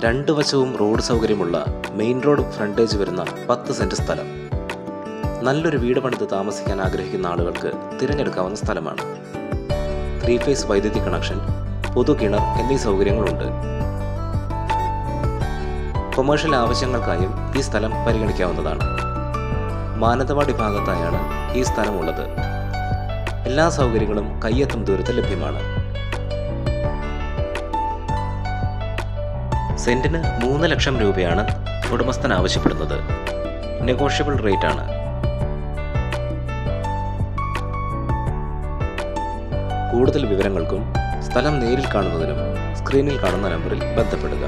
രണ്ട് വശവും റോഡ് സൗകര്യമുള്ള മെയിൻ റോഡ് ഫ്രണ്ടേജ് വരുന്ന പത്ത് സെന്റ് സ്ഥലം. നല്ലൊരു വീട് പണിത് താമസിക്കാൻ ആഗ്രഹിക്കുന്ന ആളുകൾക്ക് തിരഞ്ഞെടുക്കാവുന്ന സ്ഥലമാണ്. ത്രീ ഫേസ് വൈദ്യുതി കണക്ഷൻ പൊതു കിണർ എന്നീ സൗകര്യങ്ങളുണ്ട്. കൊമേഴ്ഷ്യൽ ആവശ്യങ്ങൾക്കായും ഈ സ്ഥലം പരിഗണിക്കാവുന്നതാണ്. മാനന്തവാടി ഭാഗത്തായാണ് ഈ സ്ഥലമുള്ളത്. എല്ലാ സൗകര്യങ്ങളും കയ്യെത്തും ദൂരത്ത് ലഭ്യമാണ്. സെന്റിന് മൂന്ന് ലക്ഷം രൂപയാണ് ഉടമസ്ഥൻ ആവശ്യപ്പെടുന്നത്. നെഗോഷ്യബിൾ റേറ്റ് ആണ് കൂടുതൽ വിവരങ്ങൾക്കും സ്ഥലം നേരിൽ കാണുന്നതിനും സ്ക്രീനിൽ കാണുന്ന നമ്പറിൽ ബന്ധപ്പെടുക.